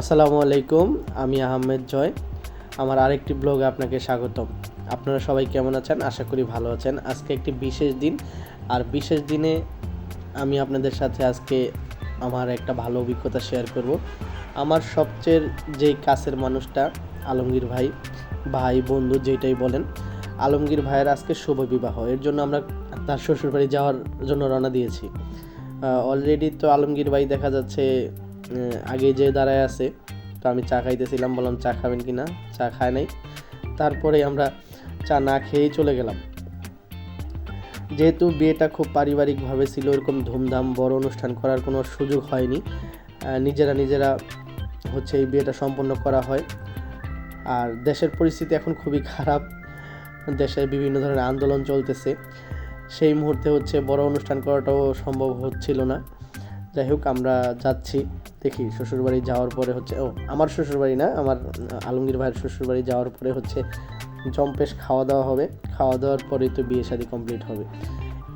আসসালামু আলাইকুম, আমি আহমেদ জয়। আমার আরেকটি ব্লগে আপনাকে স্বাগতম। আপনারা সবাই কেমন আছেন? আশা করি ভালো আছেন। আজকে একটি বিশেষ দিন। আর বিশেষ দিনে আমি আপনাদের সাথে আজকে আমার একটা ভালো অভিজ্ঞতা শেয়ার করব। আমার সবচেয়ে যেই কাছের মানুষটা আলমগীর ভাই ভাই, বন্ধু যেটাই বলেন, আলমগীর ভাইয়ের আজকে শুভ বিবাহ। এর জন্য আমরা তার শ্বশুরবাড়ি যাওয়ার জন্য রওনা দিয়েছি। অলরেডি তো আলমগীর ভাই দেখা যাচ্ছে আগে যে দাঁড়ায় আছে, তো আমি চা খাইতেছিলাম, বললাম, চা খাবেন কি না চা খায় নাই। তারপরে আমরা চা না খেয়েই চলে গেলাম। যেহেতু বিয়েটা খুব পারিবারিকভাবে ছিল এরকম ধুমধাম বড় অনুষ্ঠান করার কোনো সুযোগ হয়নি নিজেরা নিজেরা হচ্ছে এই বিয়েটা সম্পন্ন করা হয়। আর দেশের পরিস্থিতি এখন খুবই খারাপ, দেশে বিভিন্ন ধরনের আন্দোলন চলতেছে। সেই মুহূর্তে হচ্ছে বড় অনুষ্ঠান করাটাও সম্ভব হচ্ছিল না। যাই হোক আমরা যাচ্ছি। দেখি, শ্বশুরবাড়ি যাওয়ার পরে হচ্ছে, ও, আমার শ্বশুরবাড়ি না, আমার আলমগীর ভাইয়ের শ্বশুরবাড়ি যাওয়ার পরে হচ্ছে জম্পেশ খাওয়া দাওয়া হবে। খাওয়া দাওয়ার পরেই তো বিয়ে শাদী কমপ্লিট হবে।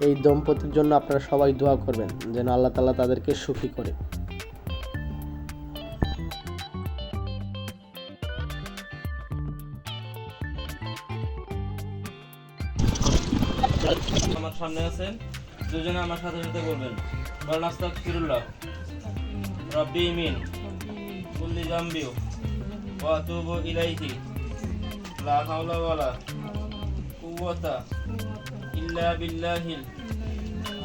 এই দম্পতির জন্য আপনারা সবাই দোয়া করবেন, যেন আল্লাহ তালা তাদেরকে সুখী করে। আমার সামনে আছেন, দুজনে আমার সাথে সাথে বলবেন। বলেন আস্তাক ফিরুল্লাহ রব্বি মিন কুল্লি তুবু ইলাইহি লা হাওলা ইল্লা বিল্লাহিল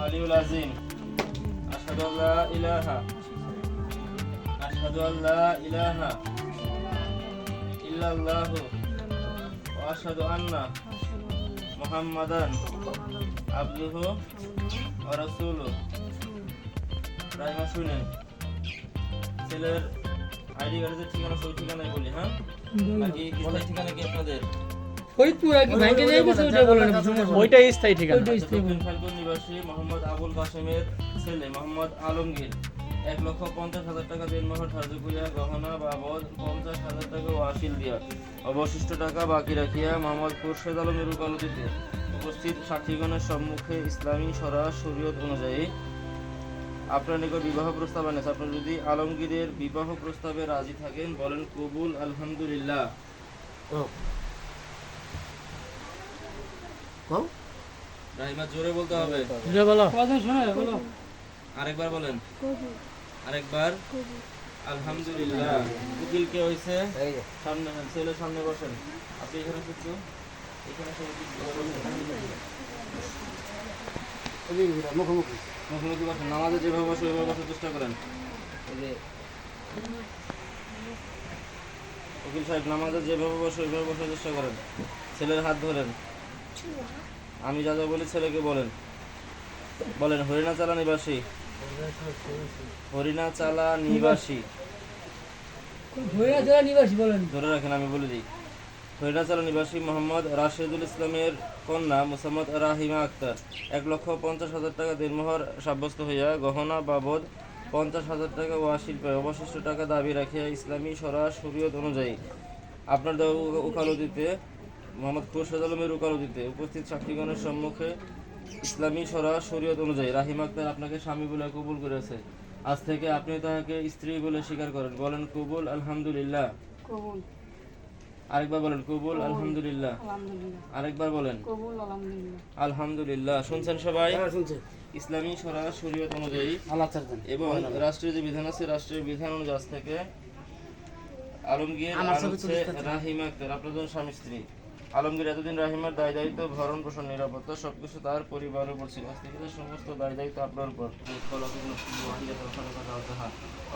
আলিউল আযীম ইলাহা আশহাদু ইলাহা ইল্লাল্লাহু ওয়া আশহাদু আন্না মুহাম্মাদান আবদুহু রাইমা শুনেন ছেলের আইডি কার্ডের ঠিকানা সব ঠিকানাই বলি হ্যাঁ? নাকি স্থায়ী ঠিকানা কি আপনাদের? ফরিদপুর আর কি ব্যাংকে যাই কিছু ওটা বলে না সমস্যা স্থায়ী ঠিকানা। ওইটাই স্থায়ী দক্ষিণ নিবাসী মোহাম্মদ আবুল কাসেমের ছেলে মোহাম্মদ আলমগীর। এক লক্ষ পঞ্চাশ হাজার টাকা দেনমোহর ধার্য করিয়া গহনা বাবদ পঞ্চাশ হাজার টাকা ওয়াসিল দিয়া। অবশিষ্ট টাকা বাকি রাখিয়া মোহাম্মদ খুরশেদ আলমের উকালতিতে উপস্থিত সাক্ষীগণের সম্মুখে ইসলামী সরা শরীয়ত অনুযায়ী আপনার নিকট বিবাহ প্রস্তাব আনেছে আপনার যদি আলমগীরের বিবাহ প্রস্তাবে রাজি থাকেন বলেন কবুল আলহামদুলিল্লাহ। রাহিমা জোরে বলতে হবে। বুঝে বলো। বলো। আরেকবার বলেন। আরেকবার। আলহামদুলিল্লাহ। উকিল কে হইছে? সামনে ছেলে সামনে বসেন। আপনি এখানে কিছু? এখানে মুখোমুখি? নামাজে যেভাবে ওইভাবে বসার চেষ্টা করেন সাহেব নামাজে যেভাবে ওইভাবে বসার চেষ্টা করেন ছেলের হাত ধরেন আমি যা যা বলি ছেলেকে বলেন বলেন হরিণা চালা নিবাসী হরিণা চালা নিবাসী ভৈরা জেলা নিবাসী বলেন ধরে রাখেন, আমি বলে দিই। হরিণাচালা নিবাসী মোহাম্মদ রাশেদুল ইসলামের কন্যা মোসাম্মদ রাহিমা আক্তার। এক লক্ষ পঞ্চাশ হাজার টাকা দেনমোহর সাব্যস্ত হইয়া গহনা বাবদ পঞ্চাশ হাজার টাকা ওয়াশিল পায় অবশিষ্ট টাকা দাবি রাখিয়া ইসলামী সরা শরীয়ত অনুযায়ী আপনার দেওয়া উকালতিতে মোহাম্মদ খুরশেদ আলমের উকালতিতে উপস্থিত সাক্ষীগণের সম্মুখে ইসলামী সরা শরীয়ত অনুযায়ী রাহিম আক্তার আপনাকে স্বামী বলে কবুল করেছে। আজ থেকে আপনি তাহাকে স্ত্রী বলে স্বীকার করেন। বলেন, কবুল, আলহামদুলিল্লাহ। কবুল। আরেকবার বলেন কবুল আলহামদুলিল্লাহ। আলহামদুলিল্লাহ। আরেকবার বলেন। কবুল আলহামদুলিল্লাহ। আলহামদুলিল্লাহ। শুনছেন সবাই? ইসলামী সরা শরীয়ত অনুযায়ী এবং রাষ্ট্রীয় যে বিধান আছে রাষ্ট্রীয় বিধান অনুযায়ী থেকে আলমগীর আর হচ্ছে রাহিমা আক্তার আপনার স্বামী স্ত্রী। আলমগীর এতদিন রাহিমার দায় দায়িত্ব ভরণ পোষণ নিরাপত্তা সবকিছু তার পরিবারের উপর ছিল আজ থেকে তার সমস্ত দায় দায়িত্ব আপনার উপর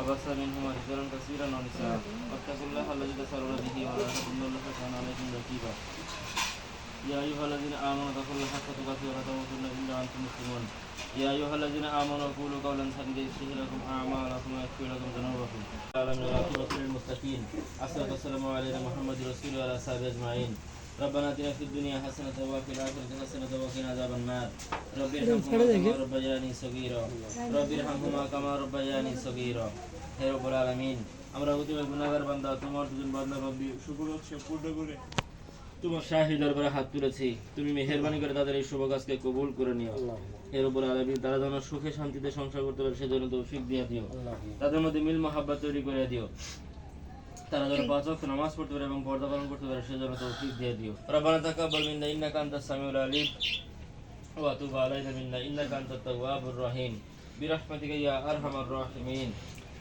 অবস্থা মিনহুমা রিজালান কাসীরান ওয়া নিসা ওয়াত্তাকুল্লাহ আল্লাযী তাসাল্লুনা বিহি ওয়া লা তাকুল্লাহু কানা আলাইকুম রাকিবা يا أيها الذين آمنوا اتقوا الله حق تقاته ولا تموتن إلا وأنتم مسلمون يا أيها الذين آمنوا قولوا قولا سديدا يصلح لكم أعمالكم ويغفر لكم ذنوبكم العالمين والعاقبة للمتقين الصلاة والسلام على محمد رسول الله وعلى أصحابه أجمعين ربنا آتنا في الدنيا حسنة وفي الآخرة حسنة وقنا عذاب النار رب ارحمهما كما ربياني صغيرا رب ارحمهما كما ربياني صغيرا হে রব্বুল আলামিন আমরা অতিবাই গুনাহগার বান্দা তোমার দুজন বান্দা রব্বি শুকর হচ্ছে পূর্ণ করে তোমার শাহী দরবারে হাত তুলেছি তুমি মেহেরবানি করে তাদের এই শুভ কাজকে কবুল করে নিও এর উপর আলাবি তারা যেন সুখে শান্তিতে সংসার করতে পারে সেজন্য তৌফিক দিয়ে দিও তাদের মধ্যে মিল মহাব্বত তৈরি করে দিও তারা যেন পাঁচ ওয়াক্ত নামাজ পড়তে পারে এবং পর্দা পালন করতে পারে সেজন্য তৌফিক দিয়ে দিও। রব্বানা তাকাব্বাল মিন্না ইন্নাকা আনতাস সামিউল আলিম ওয়া তুব আলাইনা মিন্না ইন্নাকা আনতাত তাওয়াবুর রহিম। বিরহমাতিকা ইয়া আরহামার রাহিমিন।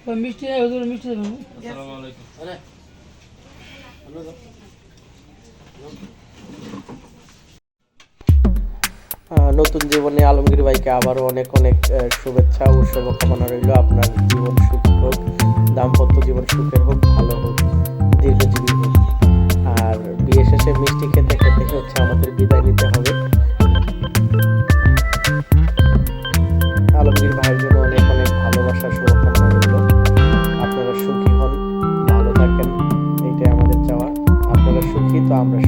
ওই মিষ্টি নেই ওদের মিষ্টি দেবেন আসসালামু আলাইকুম। আহ, নতুন জীবনে আলমগীর ভাইকে আবারও অনেক অনেক শুভেচ্ছা ও শুভকামনা রইল। আপনার জীবন সুখ হোক, দাম্পত্য জীবন সুখের হোক, ভালো হোক, দীর্ঘজীবী হোক। আর বিয়ে শেষে মিষ্টি খেতে খেতে হচ্ছে আমাদের বিদায় নিতে হবে। আলমগীর ভাইয়ের জন্য অনেক অনেক ভালোবাসা, শুভকামনা রইল। আপনারা সুখী হন, ভালো থাকেন, এটাই আমাদের চাওয়া। আপনারা সুখী তো আমরা